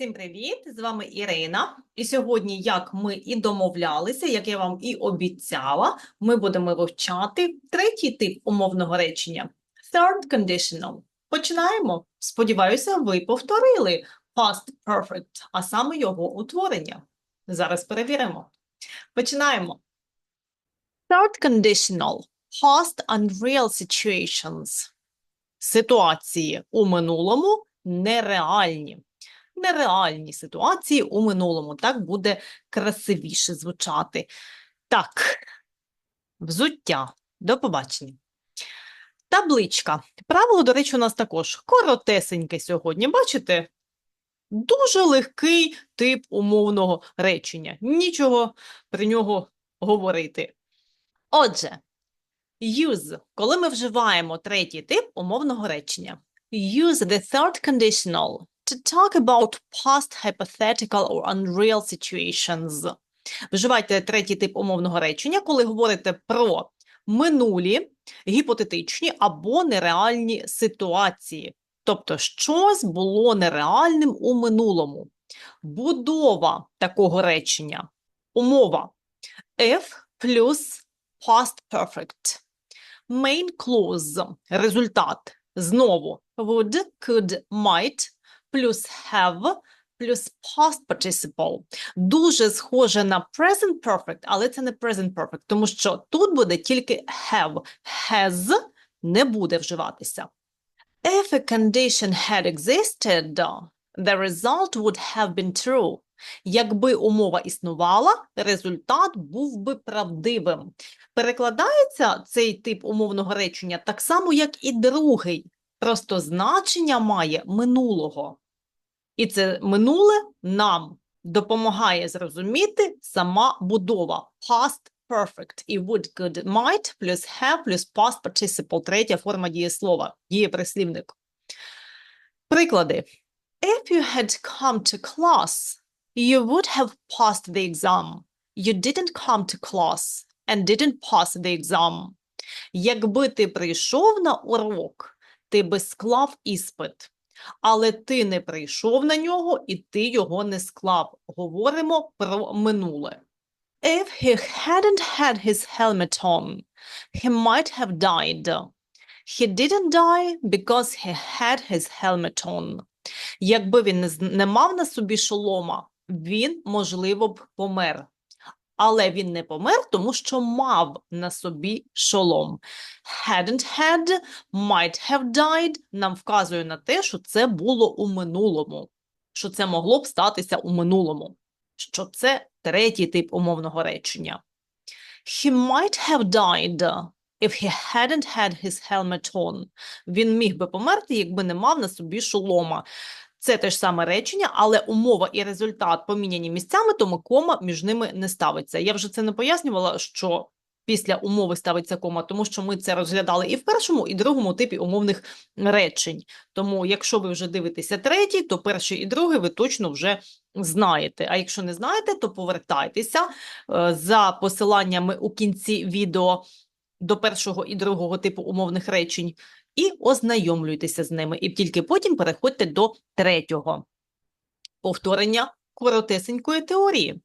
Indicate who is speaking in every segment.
Speaker 1: Всім привіт! З вами Ірина. І сьогодні, як ми і домовлялися, як я вам і обіцяла, ми будемо вивчати третій тип умовного речення third conditional. Починаємо. Сподіваюся, ви повторили past perfect, а саме його утворення. Зараз перевіримо. Починаємо. Third conditional past unreal situations. Ситуації у минулому нереальні нереальні ситуації у минулому. Так буде красивіше звучати. Так, взуття. До побачення. Табличка. Правило, до речі, у нас також коротесеньке сьогодні. Бачите? Дуже легкий тип умовного речення. Нічого про нього говорити. Отже, use, коли ми вживаємо третій тип умовного речення. Use the third conditional to talk about past hypothetical or unreal situations. Вживайте третій тип умовного речення, коли говорите про минулі, гіпотетичні або нереальні ситуації. Тобто, щось було нереальним у минулому. Будова такого речення. Умова F плюс past perfect. Main clause – результат. Знову would, could, might плюс have плюс past participle. Дуже схоже на present perfect, але це не present perfect, тому що тут буде тільки have. Has не буде вживатися. If a condition had existed, the result would have been true. Якби умова існувала, результат був би правдивим. Перекладається цей тип умовного речення так само, як і другий, просто значення має минулого. І це минуле нам допомагає зрозуміти сама будова past perfect і would, could, might плюс have плюс past participle, третя форма дієслова, дієприслівник. Приклади. If you had come to class, you would have passed the exam. You didn't come to class and didn't pass the exam. Якби ти прийшов на урок, ти би склав іспит але ти не прийшов на нього і ти його не склав. Говоримо про минуле. If he hadn't had his helmet on, he might have died. He didn't die because he had his helmet on. Якби він не, мав на собі шолома, він, можливо, б помер. Але він не помер, тому що мав на собі шолом. Hadn't had might have died нам вказує на те, що це було у минулому, що це могло б статися у минулому, що це третій тип умовного речення. He might have died if he hadn't had his helmet on. Він міг би померти, якби не мав на собі шолома. Це те ж саме речення, але умова і результат поміняні місцями, тому кома між ними не ставиться. Я вже це не пояснювала, що після умови ставиться кома, тому що ми це розглядали і в першому, і другому типі умовних речень. Тому, якщо ви вже дивитеся третій, то перший і другий ви точно вже знаєте. А якщо не знаєте, то повертайтеся е, за посиланнями у кінці відео до першого і другого типу умовних речень і ознайомлюйтеся з ними. І тільки потім переходьте до третього. Повторення коротесенької теорії.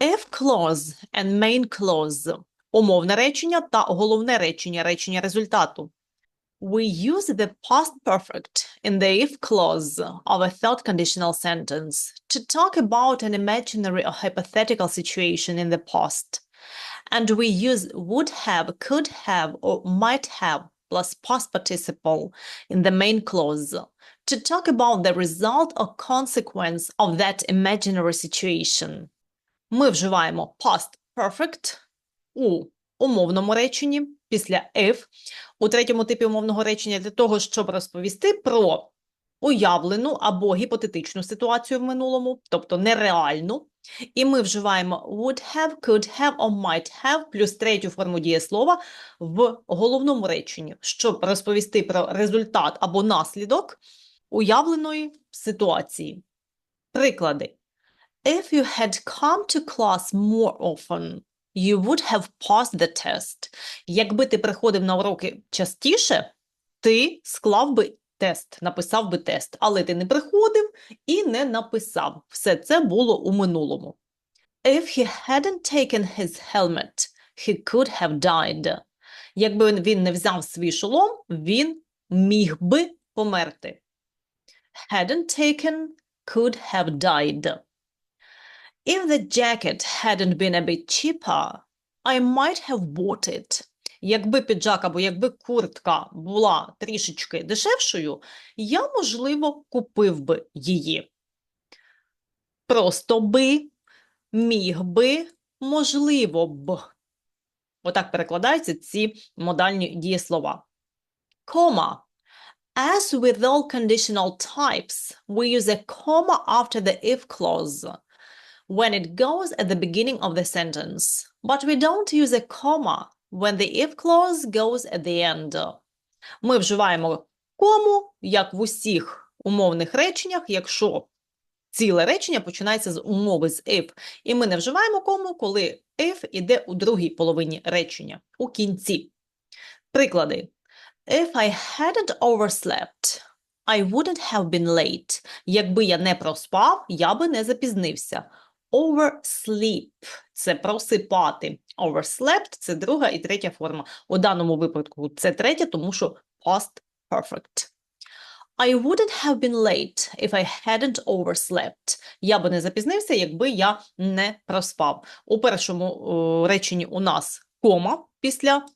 Speaker 1: If clause and main clause – умовне речення та головне речення, речення результату. We use the past perfect in the if clause of a third conditional sentence to talk about an imaginary or hypothetical situation in the past. And we use would have, could have, or might have plus past participle in the main clause to talk about the result or consequence of that imaginary situation. Ми вживаємо past perfect у умовному реченні після if у третьому типі умовного речення для того, щоб розповісти про уявлену або гіпотетичну ситуацію в минулому, тобто нереальну. І ми вживаємо would have, could have or might have плюс третю форму дієслова в головному реченні, щоб розповісти про результат або наслідок уявленої ситуації. Приклади. If you had come to class more often, you would have passed the test. Якби ти приходив на уроки частіше, ти склав би тест, написав би тест, але ти не приходив і не написав. Все це було у минулому. If he hadn't taken his helmet, he could have died. Якби він не взяв свій шолом, він міг би померти. Hadn't taken, could have died. If the jacket hadn't been a bit cheaper, I might have bought it. Якби піджак або якби куртка була трішечки дешевшою, я, можливо, купив би її. Просто би, міг би, можливо б. Отак перекладаються ці модальні дієслова. Кома. As with all conditional types, we use a comma after the if clause when it goes at the beginning of the sentence, but we don't use a comma when the if clause goes at the end. Ми вживаємо кому, як в усіх умовних реченнях, якщо ціле речення починається з умови з if, і ми не вживаємо кому, коли if іде у другій половині речення, у кінці. Приклади. If I hadn't overslept, I wouldn't have been late. Якби я не проспав, я би не запізнився. Oversleep – це просипати. Overslept – це друга і третя форма. У даному випадку це третя, тому що past perfect. I wouldn't have been late if I hadn't overslept. Я би не запізнився, якби я не проспав. У першому о, реченні у нас кома після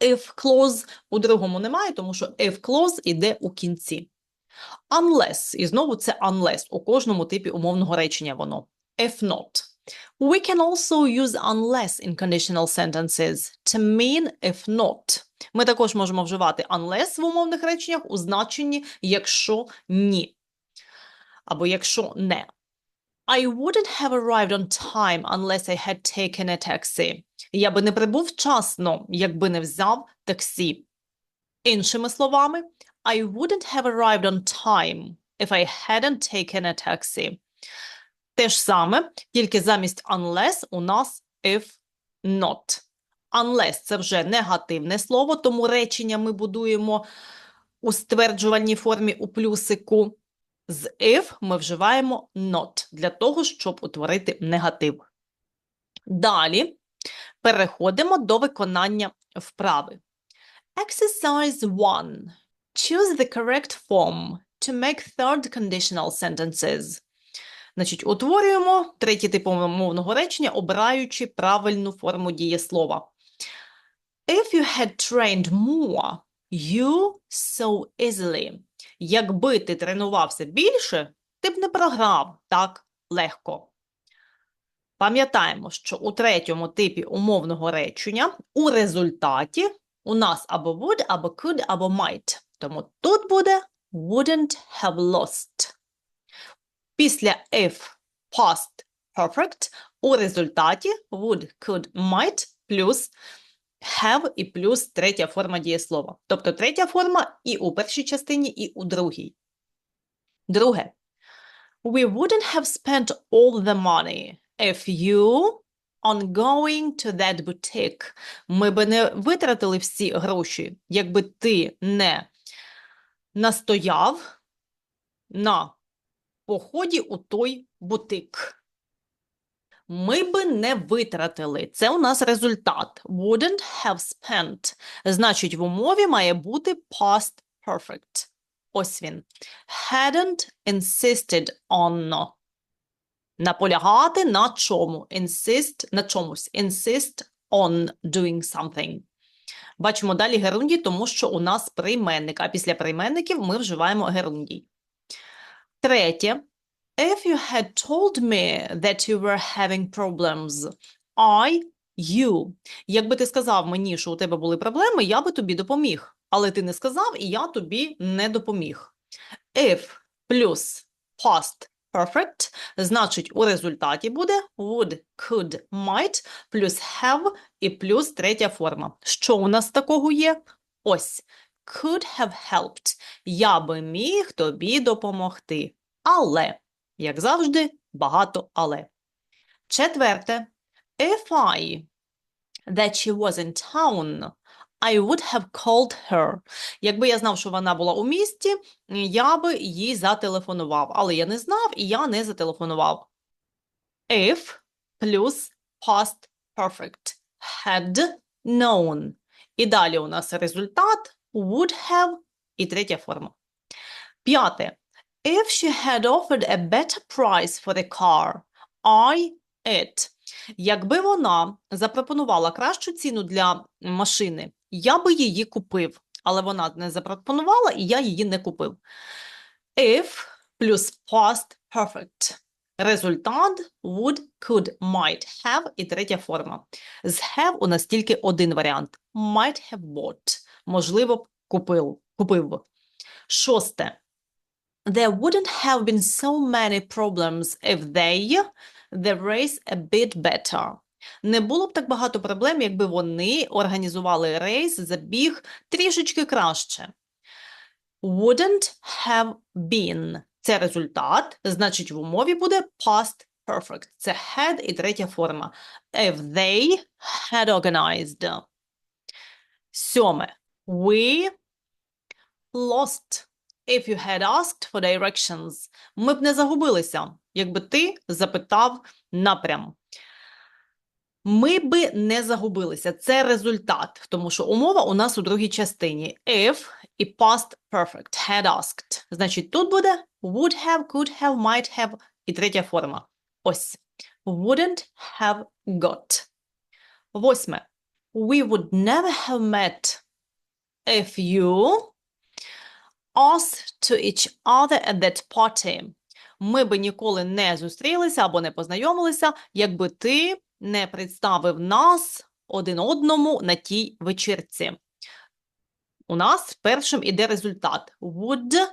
Speaker 1: if clause, у другому немає, тому що if clause іде у кінці. Unless, і знову це unless, у кожному типі умовного речення воно. If not. We can also use unless in conditional sentences to mean if not. Ми також можемо вживати unless в умовних реченнях у значенні якщо ні. Або якщо не. I wouldn't have arrived on time unless I had taken a taxi. Я би не прибув вчасно, якби не взяв таксі. Іншими словами, I wouldn't have arrived on time if I hadn't taken a taxi. Те ж саме, тільки замість unless у нас if not. Unless – це вже негативне слово, тому речення ми будуємо у стверджувальній формі у плюсику. З if ми вживаємо not для того, щоб утворити негатив. Далі переходимо до виконання вправи. Exercise 1. Choose the correct form to make third conditional sentences. Значить, утворюємо третій тип мовного речення, обираючи правильну форму дієслова. If you had trained more, you so easily. Якби ти тренувався більше, ти б не програв так легко. Пам'ятаємо, що у третьому типі умовного речення у результаті у нас або would, або could, або might. Тому тут буде wouldn't have lost. Після if past perfect у результаті would, could, might плюс have і плюс третя форма дієслова. Тобто третя форма і у першій частині, і у другій. Друге. We wouldn't have spent all the money if you on going to that boutique. Ми би не витратили всі гроші, якби ти не настояв на поході у той бутик. Ми би не витратили. Це у нас результат. Wouldn't have spent. Значить, в умові має бути past perfect. Ось він. Hadn't insisted on. Наполягати на чому? Insist на чомусь. Insist on doing something. Бачимо далі герундій, тому що у нас прийменник, а після прийменників ми вживаємо герундій. Третє. If you had told me that you were having problems, I, you. Якби ти сказав мені, що у тебе були проблеми, я би тобі допоміг. Але ти не сказав, і я тобі не допоміг. If плюс past perfect, значить у результаті буде would, could, might плюс have і плюс третя форма. Що у нас такого є? Ось. Could have helped. Я би міг тобі допомогти. Але, як завжди, багато але. Четверте. If I that she was in town, I would have called her. Якби я знав, що вона була у місті, я би їй зателефонував. Але я не знав, і я не зателефонував. If плюс past perfect. Had known. І далі у нас результат would have і третя форма. П'яте. If she had offered a better price for the car, I it. Якби вона запропонувала кращу ціну для машини, я би її купив. Але вона не запропонувала, і я її не купив. If плюс past perfect. Результат would, could, might have і третя форма. З have у нас тільки один варіант. Might have bought. Можливо, б купив. купив би. Шосте. There wouldn't have been so many problems if they the race a bit better. Не було б так багато проблем, якби вони організували рейс, забіг трішечки краще. Wouldn't have been. Це результат, значить в умові буде past perfect. Це had і третя форма. If they had organized. Сьоме. We lost if you had asked for directions. Ми б не загубилися, якби ти запитав напрям. Ми би не загубилися. Це результат, тому що умова у нас у другій частині. If і past perfect. Had asked. Значить, тут буде would have, could have, might have і третя форма. Ось. Wouldn't have got. Восьме. We would never have met if you asked to each other at that party. Ми би ніколи не зустрілися або не познайомилися, якби ти не представив нас один одному на тій вечірці. У нас першим іде результат. Would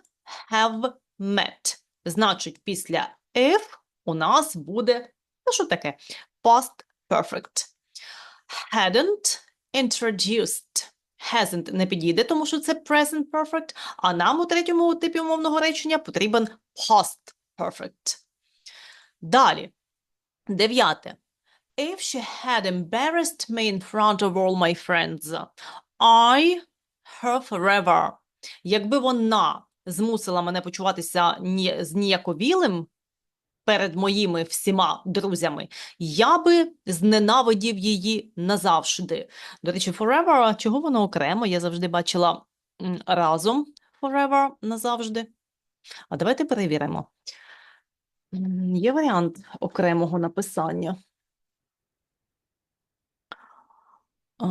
Speaker 1: have met. Значить, після if у нас буде, ну що таке? Past perfect. Hadn't introduced. Hasn't не підійде, тому що це present perfect, а нам у третьому типі умовного речення потрібен past perfect. Далі. Дев'яте. If she had embarrassed me in front of all my friends, I her forever. Якби вона змусила мене почуватися ні, зніяковілим перед моїми всіма друзями, я би зненавидів її назавжди. До речі, forever, чого воно окремо? Я завжди бачила разом forever назавжди. А давайте перевіримо. Є варіант окремого написання. А,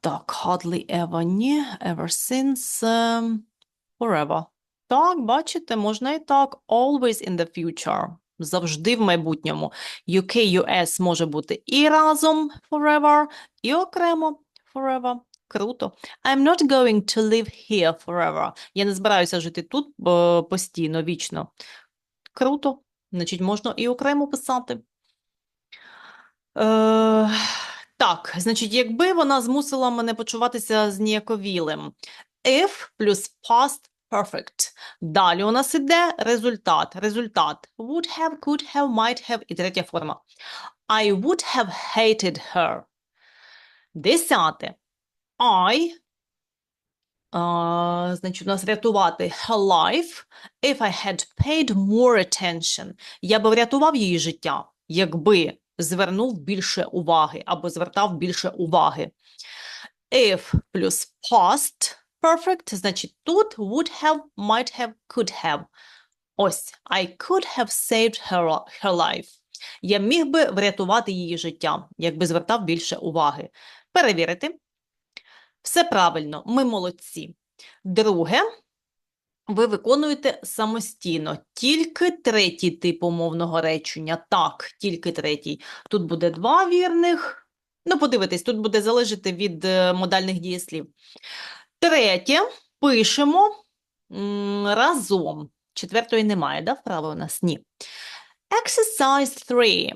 Speaker 1: так, hardly ever, ні, ever since, ем, forever. Так, бачите, можна і так. Always in the future. Завжди в майбутньому. UK, US може бути і разом forever, і окремо forever. Круто. I'm not going to live here forever. Я не збираюся жити тут постійно, вічно. Круто. Значить, можна і окремо писати. Е, так, значить, якби вона змусила мене почуватися зніяковілим. If плюс past perfect. Далі у нас іде результат. Результат. Would have, could have, might have і третя форма. I would have hated her. Десяте. I, а, значить, у нас рятувати her life if I had paid more attention. Я би врятував її життя, якби звернув більше уваги або звертав більше уваги. If плюс past perfect, значить тут would have, might have, could have. Ось, I could have saved her, her life. Я міг би врятувати її життя, якби звертав більше уваги. Перевірити. Все правильно, ми молодці. Друге, ви виконуєте самостійно. Тільки третій тип умовного речення. Так, тільки третій. Тут буде два вірних. Ну, подивитись, тут буде залежати від е, модальних дієслів. Третє пишемо разом. Четвертої немає, да, вправи у нас? Ні. Exercise 3.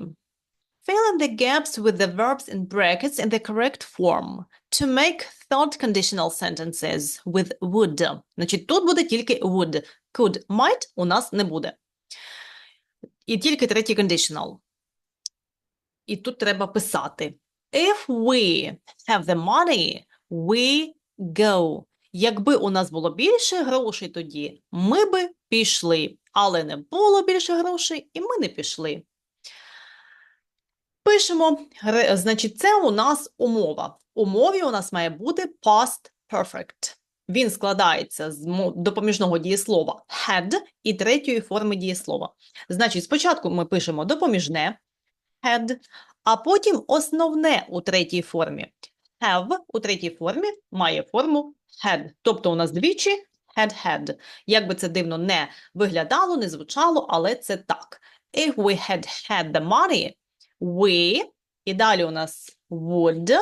Speaker 1: Fill in the gaps with the verbs in brackets in the correct form to make third conditional sentences with would. Значить, тут буде тільки would. Could, might у нас не буде. І тільки третій conditional. І тут треба писати. If we have the money, we go. Якби у нас було більше грошей тоді, ми би пішли. Але не було більше грошей, і ми не пішли. Пишемо, значить, це у нас умова. В умові у нас має бути past perfect. Він складається з допоміжного дієслова had і третьої форми дієслова. Значить, спочатку ми пишемо допоміжне had, а потім основне у третій формі. Have у третій формі має форму had. Тобто у нас двічі had had. Як би це дивно не виглядало, не звучало, але це так. If we had had the money, we, і далі у нас would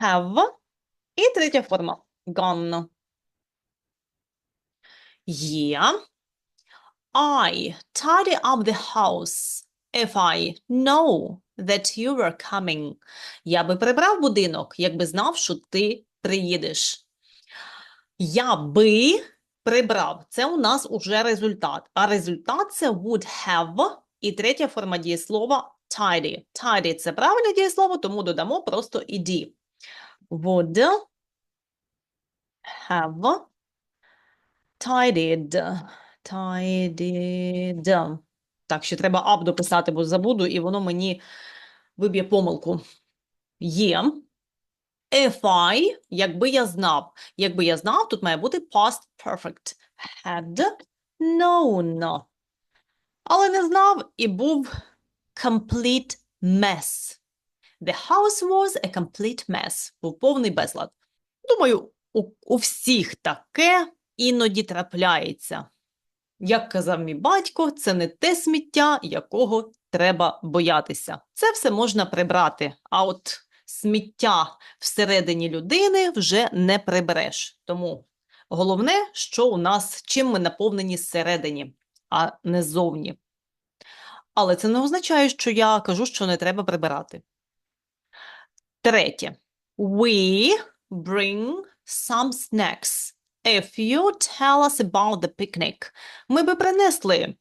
Speaker 1: have, і третя форма gone. Yeah. I tidy up the house if I know that you were coming. Я би прибрав будинок, якби знав, що ти приїдеш. Я би прибрав. Це у нас уже результат. А результат це would have і третя форма дієслова tidy. Tidy – це правильне дієслово, тому додамо просто ed. Would have tidied. Tidied. Так, ще треба up дописати, бо забуду, і воно мені виб'є помилку. Є. If I, якби я знав. Якби я знав, тут має бути past perfect. Had known. Але не знав і був complete mess. The house was a complete mess. Був повний безлад. Думаю, у, у всіх таке іноді трапляється. Як казав мій батько, це не те сміття, якого треба боятися. Це все можна прибрати, а от сміття всередині людини вже не прибереш. Тому головне, що у нас, чим ми наповнені зсередині, а не ззовні. Але це не означає, що я кажу, що не треба прибирати. Третє. We bring some snacks if you tell us about the picnic. Ми би принесли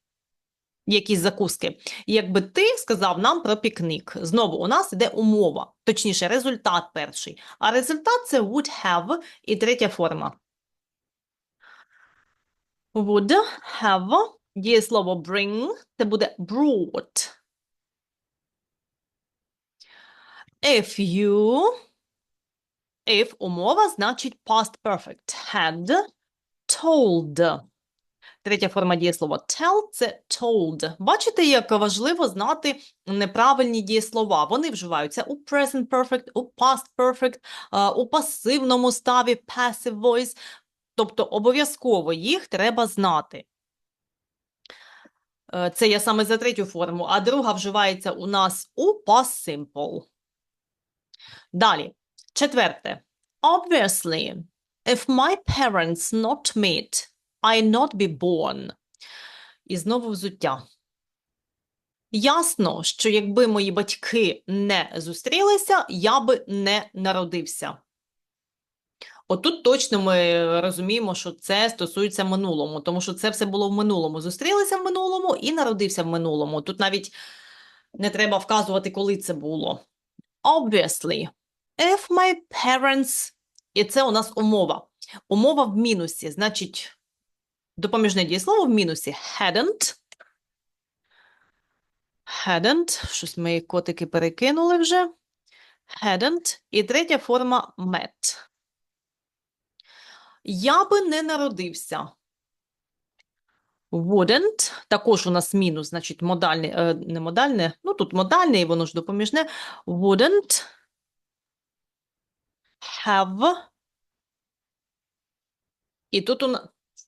Speaker 1: якісь закуски, якби ти сказав нам про пікник. Знову у нас іде умова, точніше, результат перший. А результат це would have і третя форма. Would have, дієслово bring, це буде brought. If you, if умова, значить past perfect. Had told. Третя форма дієслова tell – це told. Бачите, як важливо знати неправильні дієслова. Вони вживаються у present perfect, у past perfect, у пасивному ставі passive voice. Тобто обов'язково їх треба знати. Е, Це я саме за третю форму, а друга вживається у нас у past simple. Далі, четверте. Obviously, if my parents not meet, I not be born. І знову взуття. Ясно, що якби мої батьки не зустрілися, я би не народився. Отут точно ми розуміємо, що це стосується минулому, тому що це все було в минулому. Зустрілися в минулому і народився в минулому. Тут навіть не треба вказувати, коли це було. Obviously, if my parents, і це у нас умова. Умова в мінусі, значить, допоміжне дієслово в мінусі hadn't. Hadn't, щось мої котики перекинули вже. Hadn't. І третя форма met. Я би не народився. Wouldn't. Також у нас мінус, значить, модальне, е, не модальне, ну тут модальне, і воно ж допоміжне. Wouldn't have. І тут у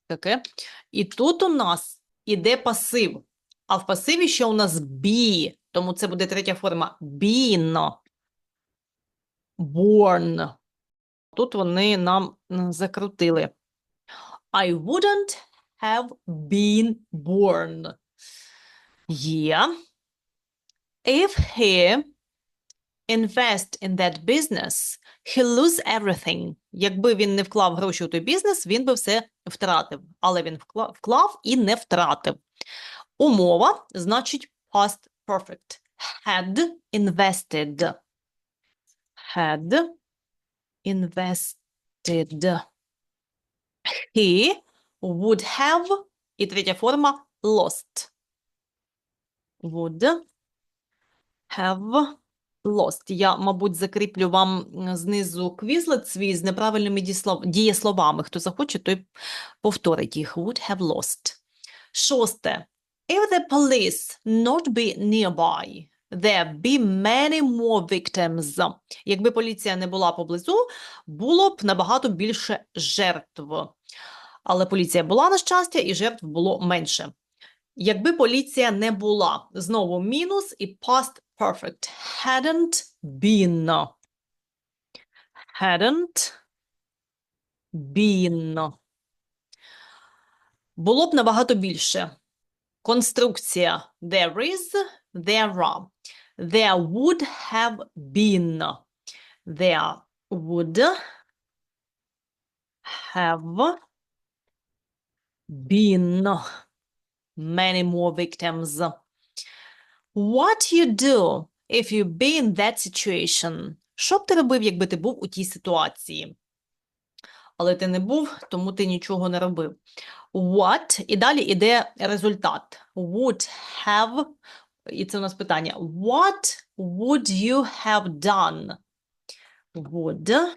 Speaker 1: таке. І тут у нас іде пасив. А в пасиві ще у нас be, тому це буде третя форма been. Born. Тут вони нам закрутили. I wouldn't have been born. Yeah. If he invest in that business, he lose everything. Якби він не вклав гроші у той бізнес, він би все втратив. Але він вклав і не втратив. Умова значить past perfect. Had invested. Had invested. He would have, і третя форма, lost. Would have lost. Я, мабуть, закріплю вам знизу квізлет свій з неправильними дієслов- дієсловами. Хто захоче, той повторить їх. Would have lost. Шосте. If the police not be nearby, there be many more victims. Якби поліція не була поблизу, було б набагато більше жертв. Але поліція була, на щастя, і жертв було менше. Якби поліція не була, знову мінус і past perfect. Hadn't been. Hadn't been. Було б набагато більше. Конструкція there is, there are. There would have been. There would have been many more victims. What you do if you be in that situation? Що б ти робив, якби ти був у тій ситуації? Але ти не був, тому ти нічого не робив. What, і далі іде результат. Would have, і це у нас питання. What would you have done? Would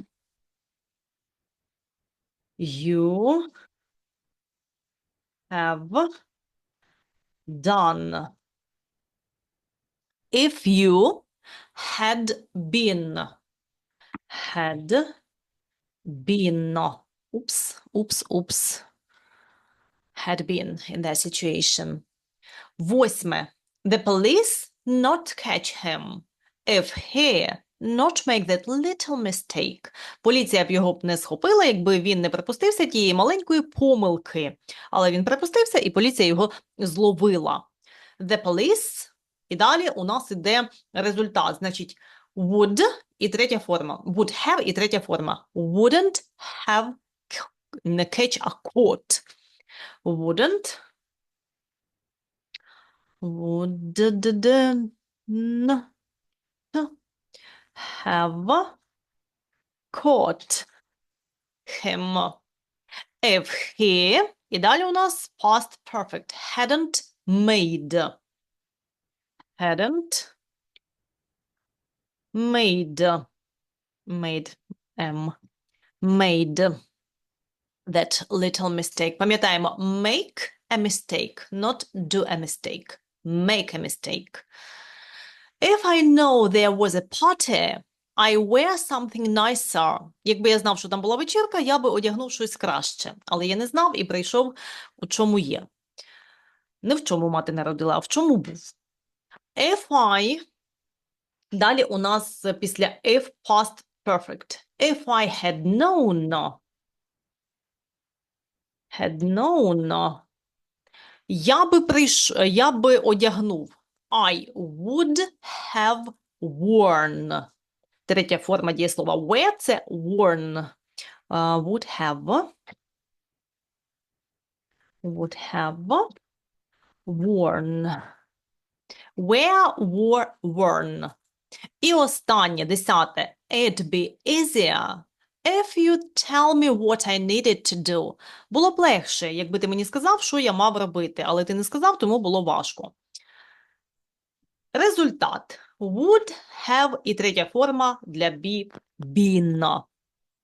Speaker 1: you have done if you had been had been oops oops oops had been in that situation восьме the police not catch him if he not make that little mistake поліція б його б не схопила якби він не припустився тієї маленької помилки але він припустився, і поліція його зловила. The police, і далі у нас іде результат. Значить, would і третя форма. Would have і третя форма. Wouldn't have не catch a caught. Wouldn't. Wouldn't have caught him. If he, і далі у нас past perfect, hadn't made. Hadn't made. Made. M. Made that little mistake. Пам'ятаємо, make a mistake, not do a mistake. Make a mistake. If I know there was a party, I wear something nicer. Якби я знав, що там була вечірка, я би одягнув щось краще. Але я не знав і прийшов у чому є. Не в чому мати народила, а в чому був. If I, далі у нас після if past perfect. If I had known, had known, я би прийш... я би одягнув. I would have worn. Третя форма дієслова wear – це worn. Uh, would have. Would have worn. Where were worn. І останнє, десяте. It'd be easier if you tell me what I needed to do. Було б легше, якби ти мені сказав, що я мав робити, але ти не сказав, тому було важко. Результат. Would have і третя форма для be been.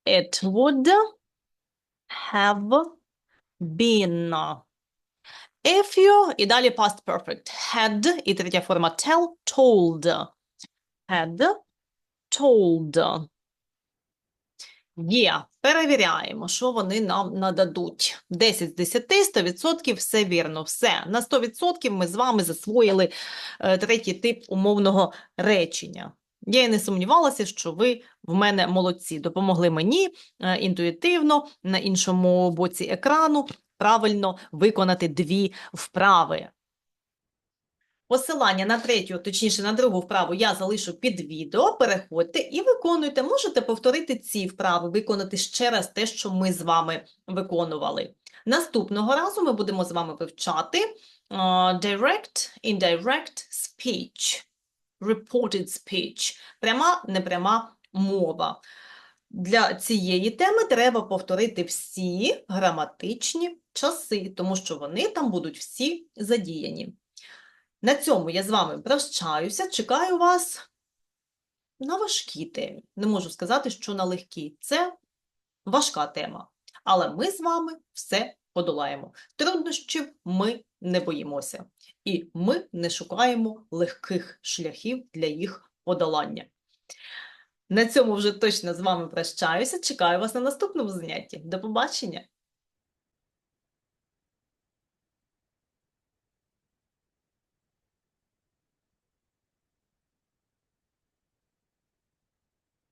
Speaker 1: It would have been. If you, і далі past perfect, had, і третя форма tell, told. Had told. Є. Перевіряємо, що вони нам нададуть. 10 з 10, 100% все вірно. Все. На 100% ми з вами засвоїли е, третій тип умовного речення. Я і не сумнівалася, що ви в мене молодці. Допомогли мені е, інтуїтивно на іншому боці екрану правильно виконати дві вправи. Посилання на третю, точніше на другу вправу я залишу під відео. Переходьте і виконуйте. Можете повторити ці вправи, виконати ще раз те, що ми з вами виконували. Наступного разу ми будемо з вами вивчати direct, indirect speech, reported speech, пряма, непряма мова. Для цієї теми треба повторити всі граматичні часи, тому що вони там будуть всі задіяні. На цьому я з вами прощаюся. Чекаю вас на важкій темі. Не можу сказати, що на легкій. Це важка тема. Але ми з вами все подолаємо. Труднощів ми не боїмося. І ми не шукаємо легких шляхів для їх подолання. На цьому вже точно з вами прощаюся. Чекаю вас на наступному занятті. До побачення!